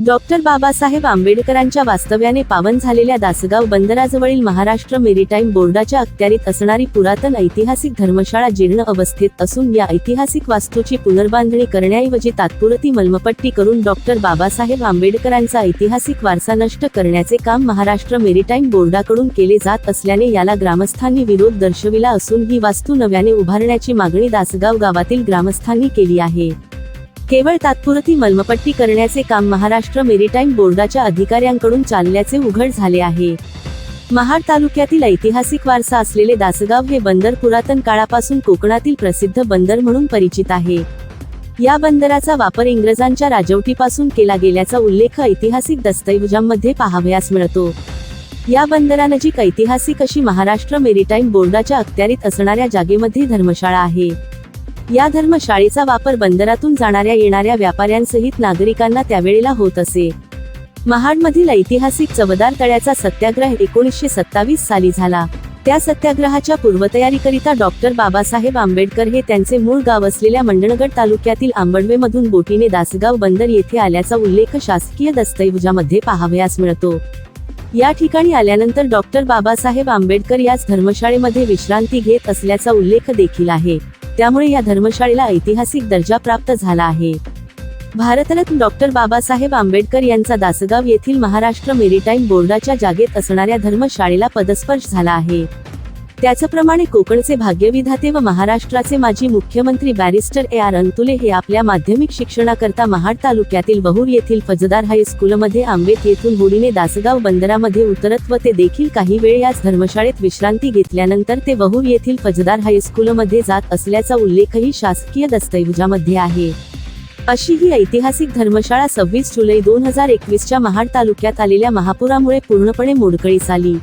Doctor Babasaheb आंबेडकरांच्या वास्तव्याने पावन झालेल्या दासगाव बंदराजवळील महाराष्ट्र मेरीटाईम बोर्डाच्या अखत्यारीत असणारी पुरातन ऐतिहासिक धर्मशाळा जीर्ण अवस्थेत असून या ऐतिहासिक वास्तूची पुनर्बांधणी करण्याऐवजी तात्पुरती मलमपट्टी करून डॉक्टर बाबासाहेब आंबेडकरांचा ऐतिहासिक वारसा नष्ट करण्याचे काम महाराष्ट्र मेरीटाईम बोर्डाकडून केले जात असल्याने याला ग्रामस्थांनी विरोध दर्शविला असून ही वास्तू नव्याने उभारण्याची मागणी दासगाव गावातील ग्रामस्थांनी केली आहे. केवळ तात्पुरती मलमपट्टी करण्याचे काम महाराष्ट्र मेरीटाईम बोर्डाच्या अधिकाऱ्यांकडून चालल्याचे उघड झाले आहे. महाड तालुक्यातील ऐतिहासिक वारसा असलेले दासगाव हे बंदर पुरातन काळापासून कोकणातील प्रसिद्ध बंदर म्हणून परिचित आहे. या बंदराचा वापर इंग्रजांच्या राजवटीपासून केला गेल्याचा उल्लेख ऐतिहासिक दस्तऐवजांमध्ये पाहावयास मिळतो. या बंदरानजीक ऐतिहासिक अशी महाराष्ट्र मेरीटाईम बोर्डाच्या अखत्यारीत असणाऱ्या जागेमध्ये धर्मशाळा आहे. या धर्मशाळेचा वापर बंदरातून जाणाऱ्या येणाऱ्या व्यापाऱ्यांसहित नागरिकांना त्यावेळेला होत असे. महाडमधील ऐतिहासिक चवदार तळ्याचा सत्याग्रह एकोणीसशे सत्तावीस साली झाला. त्या सत्याग्रहाच्या पूर्वतयारीकरिता डॉक्टर बाबासाहेब आंबेडकर हे त्यांचे मूळ गाव असलेल्या मंडणगड तालुक्यातील आंबडवेमधून बोटीने दासगाव बंदर येथे आल्याचा उल्लेख शासकीय दस्तऐवजामध्ये पाहावयास मिळतो. या ठिकाणी आल्यानंतर डॉक्टर बाबासाहेब आंबेडकर याच धर्मशाळेमध्ये विश्रांती घेत असल्याचा उल्लेख देखील आहे. त्यामुळे या धर्मशाळेला ऐतिहासिक दर्जा प्राप्त झाला आहे. भारतरत्न डॉक्टर बाबासाहेब आंबेडकर यांचा दासगाव येथील महाराष्ट्र मेरीटाईम बोर्डाच्या जागेत असणाऱ्या धर्मशाळेला पदस्पर्श झाला आहे. त्याचप्रमाणे कोकणचे भाग्यविधाते व महाराष्ट्राचे माजी मुख्यमंत्री बॅरिस्टर ए आर अंतुले हे आपल्या माध्यमिक शिक्षणाकरता महाड तालुक्यातील बहुर येथील फजदार हायस्कूलमध्ये आंबेत येथून होडीने दासगाव बंदरामध्ये उतरत व ते देखील काही वेळ याच धर्मशाळेत विश्रांती घेतल्यानंतर ते बहुर येथील फजदार हायस्कूलमध्ये जात असल्याचा उल्लेखही शासकीय दस्तऐवजामध्ये आहे. अशी ही ऐतिहासिक धर्मशाळा सव्वीस जुलै दोन हजार एकवीसच्या महाड तालुक्यात आलेल्या महापुरामुळे पूर्णपणे मोडकळीस आली.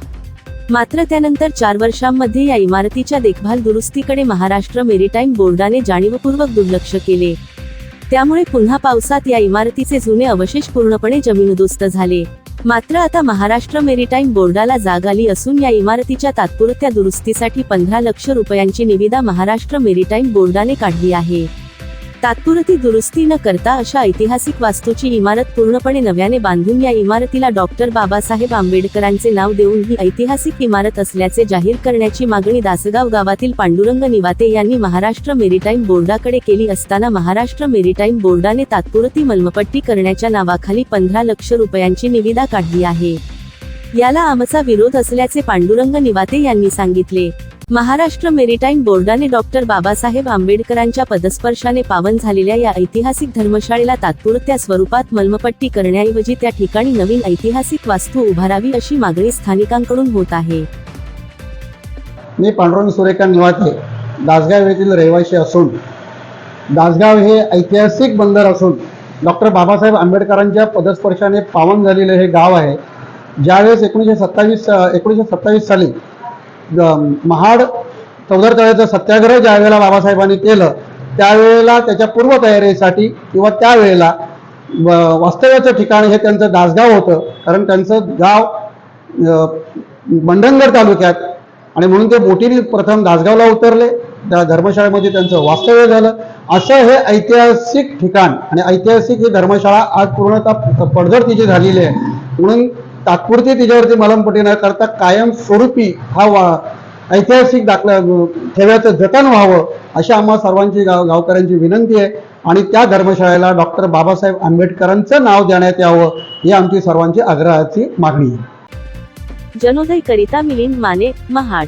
मात्र त्यानंतर चार वर्षांमध्ये या इमारतीच्या देखभाल दुरुस्तीकडे महाराष्ट्र मेरीटाईम बोर्डाने जाणीवपूर्वक दुर्लक्ष केले. त्यामुळे पुन्हा पावसात या इमारतीचे जुने अवशेष पूर्णपणे जमीनदोस्त झाले. मात्र आता महाराष्ट्र मेरीटाईम बोर्डाला जाग आली असून या इमारतीच्या तात्पुरत्या दुरुस्तीसाठी पंधरा लक्ष रुपयांची निविदा महाराष्ट्र मेरीटाईम बोर्डाने काढली आहे. तात्पुरती दुरुस्ती न करता अशा ऐतिहासिक वास्तूची इमारत पूर्णपणे नव्याने बांधून या इमारतीला डॉक्टर बाबासाहेब आंबेडकरांचे नाव देऊन ही ऐतिहासिक इमारत असल्याचे जाहीर करण्याची मागणी दासगाव गावातील पांडुरंग निवाते यांनी महाराष्ट्र मेरीटाईम बोर्डाकडे केली असताना महाराष्ट्र मेरीटाईम बोर्डाने तात्पुरती मलमपट्टी करण्याच्या नावाखाली पंधरा लक्ष रुपयांची निविदा काढली आहे. याला आमचा विरोध असल्याचे पांडुरंग निवाते यांनी सांगितले. महाराष्ट्र मेरीटाईम बोर्डाने डॉक्टर बाबासाहेब आंबेडकरांच्या पदस्पर्शाने पावन झालेल्या या ऐतिहासिक धर्मशाळेला तात्पुरत्या स्वरूपात मलमपट्टी करण्याऐवजी त्या ठिकाणी नवीन ऐतिहासिक वास्तू उभारावी अशी मागणी स्थानिकांकडून होत आहे. मी पांडुरंग सुरेखा निवाते दासगाव येथील रहिवासी असून दासगाव हे ऐतिहासिक बंदर असून डॉक्टर बाबासाहेब आंबेडकरांच्या पदस्पर्शाने पावन झालेलं हे गाव आहे. ज्यावेळेस एकोणीसशे सत्तावीस एकोणीसशे सत्तावीस साली महाड चौधर तळ्याचं सत्याग्रह ज्या वेळेला बाबासाहेबांनी केलं त्यावेळेला त्याच्या पूर्वतयारीसाठी किंवा त्यावेळेला वास्तव्याचं ठिकाण हे त्यांचं दासगाव होतं. कारण त्यांचं गाव मंडणगड तालुक्यात आणि म्हणून ते बोटीने प्रथम दासगावला उतरले. त्या धर्मशाळेमध्ये त्यांचं वास्तव्य झालं. असं हे ऐतिहासिक ठिकाण आणि ऐतिहासिक ही धर्मशाळा आज पूर्णतः पडझड तिची झालेली आहे. म्हणून तात्पुरती तिच्यावरती मलमपटी न करता कायमस्वरूपी हा वा ऐतिहासिक दाखला ठेव्याचं जतन व्हावं अशी आम्हा सर्वांची गाव गावकऱ्यांची विनंती आहे. आणि त्या धर्मशाळेला डॉक्टर बाबासाहेब आंबेडकरांचं नाव देण्यात यावं ही आमची सर्वांची आग्रहाची मागणी आहे. जनोदय करिता मिलिंद माने महाड.